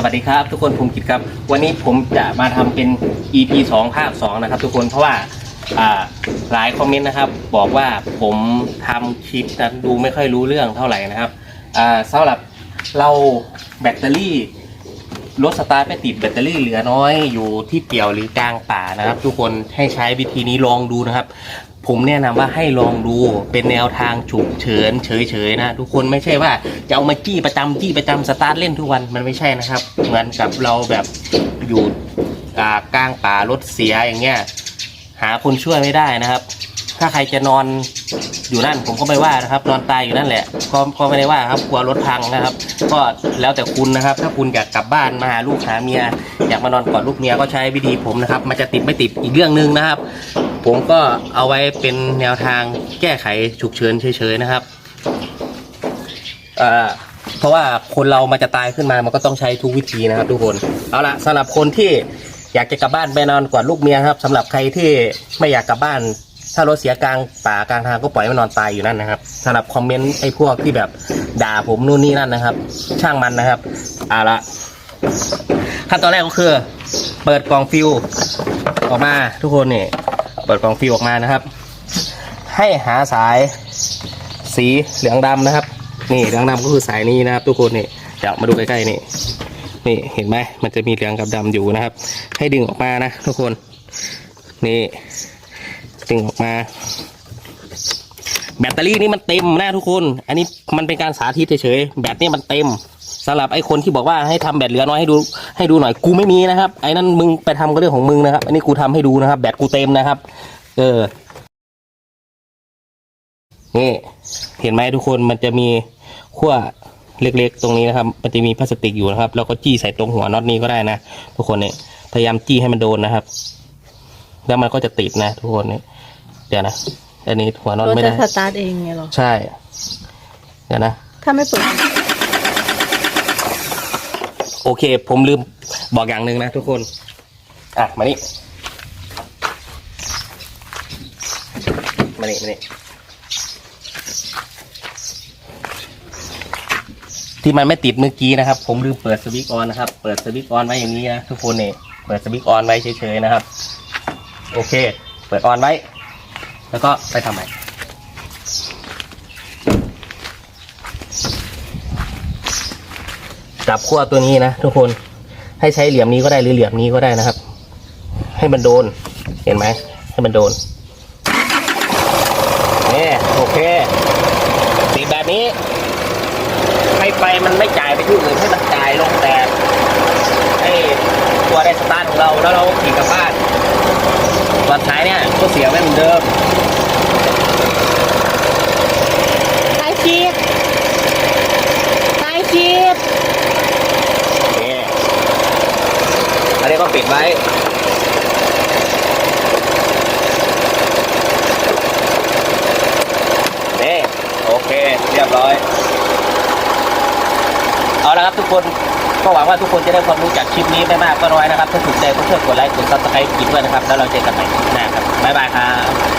สวัสดีครับ ทุกคนผมกิตครับ วันนี้ผมจะมาทำเป็น EP 2 ภาค 2 นะครับ ทุกคนเพราะว่าหลายคอมเมนต์นะครับ บอกว่าผมทำคลิปนั้นดูไม่ค่อยรู้เรื่องเท่าไหร่นะครับสำสำหรับเราแบตเตอรี่ รถสตาร์ทไม่ติดแบตเตอรี่เหลือน้อยอยู่ที่เปี่ยวหรือกลางป่านะครับ ทุกคนให้ใช้วิธีนี้ลองดูนะครับ ผมแนะนำว่าให้ลองดูเป็นแนวทางฉุกเฉินเฉยๆนะ ทุกคนไม่ใช่ว่าจะเอามาจี้ประจำจี้ประจำสตาร์ทเล่นทุกวันมันไม่ใช่นะครับ เหมือนกับเราแบบอยู่กลางป่ารถเสียอย่างเงี้ยหาคนช่วยไม่ได้นะครับ ถ้าใครจะนอนอยู่นั่น ผมก็ไม่ว่านะครับ นอนตายอยู่นั่นแหละก็ก็ไม่ได้ว่าครับกลัวรถพังนะครับ ก็แล้วแต่คุณนะครับ ถ้าคุณอยากกลับบ้านมาหาลูกหาเมีย อยากมานอนกอดลูกเมียก็ใช้วิธีผมนะครับ มันจะติดไม่ติดอีกเรื่องหนึ่งนะครับ ผมก็เอาไว้เป็นแนวทางแก้ไขฉุกเฉินเฉยๆนะครับเอ่อเพราะว่าคนเรามาจะตายขึ้นมา มันก็ต้องใช้ทุกวิธีนะครับ ทุกคน เอาละสำหรับคนที่อยากจะกลับบ้านไปนอนกอดลูกเมียครับสำหรับใครที่ไม่อยากกลับบ้าน ถ้ารถเสียกลางป่ากลางทางก็ปล่อยให้มันนอนตายอยู่นั่นนะครับสำหรับคอมเมนต์ไอ้พวกที่แบบด่าผมนู่นนี่นั่นนะครับ ช่างมันนะครับเอาละขั้นตอนแรกก็คือ เปิดกล่องฟิวออกมาทุกคนนี่เปิดกล่องฟิวออกมานะครับ ให้หาสายสีเหลืองดำนะครับ นี่เหลืองดำก็คือสายนี้นะครับ ทุกคนนี่เดี๋ยวมาดูใกล้ๆนี่นี่เห็นไหมมันจะมีเหลืองกับดำอยู่นะครับ ให้ดึงออกมานะ ทุกคนนี่ ดึงออกมา แบตเตอรี่นี่มันเต็มนะทุกคน อันนี้มันเป็นการสาธิตเฉยๆแบตเนี่ยมันเต็มสำหรับไอ้คนที่บอกว่าให้ทำแบตเหลือน้อยให้ดูให้ดูหน่อยกูไม่มีนะครับ ไอ้นั่นมึงไปทำก็เรื่องของมึงนะครับ อันนี้กูทำให้ดูนะครับแบตกูเต็มนะครับ เออนี่เห็นไหมทุกคนมันจะมีขั้วเล็กๆ ตรงนี้นะครับ มันจะมีพลาสติกอยู่นะครับ แล้วก็จี้ใส่ตรงหัวน็อตนี้ก็ได้นะ ทุกคนเนี่ยพยายามจี้ให้มันโดนนะครับ แล้วมันก็จะติดนะ ทุกคนเนี่ย เดี๋ยวนะ อันนี้หัวน็อตรถไม่จะได้ สตาร์ทเองไงเหรอ ใช่ เดี๋ยวนะ ถ้าไม่เปิด โอเค ผมลืมบอกอย่างหนึ่งนะทุกคน อะ มานี่ มานี่ มานี่ ที่มันไม่ติดเมื่อกี้นะครับ ผมลืมเปิดสวิตช์ออนนะครับ เปิดสวิตช์ออนไว้อย่างนี้นะทุกคนเนี่ยเปิดสวิตช์ออนไว้เฉยๆนะครับ โอเค เปิดออนไว้ แล้วก็ไปทำใหม่จับขั้วตัวนี้นะทุกคนให้ใช้เหลี่ยมนี้ก็ได้หรือเหลี่ยมนี้ก็ได้นะครับ ให้มันโดน เห็นไหมให้มันโดนนี่โอเคสีแบบนี้ให้ไฟมันไม่จ่ายไปที่อื่นให้มันจ่ายลงแต่ให้ตัวได้สตาร์ทของเราแล้วเราขี่กลับบ้านตอนท้ายเนี่ยก็เสียไว้เหมือนเดิม ไอชีพไอชีพ นี่อันนี้ก็ ปิดไว้ นี่ โอเค เรียบร้อย เอาละครับทุกคนก็หวังว่าทุกคนจะได้ความรู้จากคลิปนี้ไม่มากก็น้อยนะครับ ถ้าถูกใจก็ช่วยกดไลค์กดซับสไครต์กินด้วยนะครับ แล้วเราเจอกันใหม่คลิปหน้าครับ บ๊ายบายครับ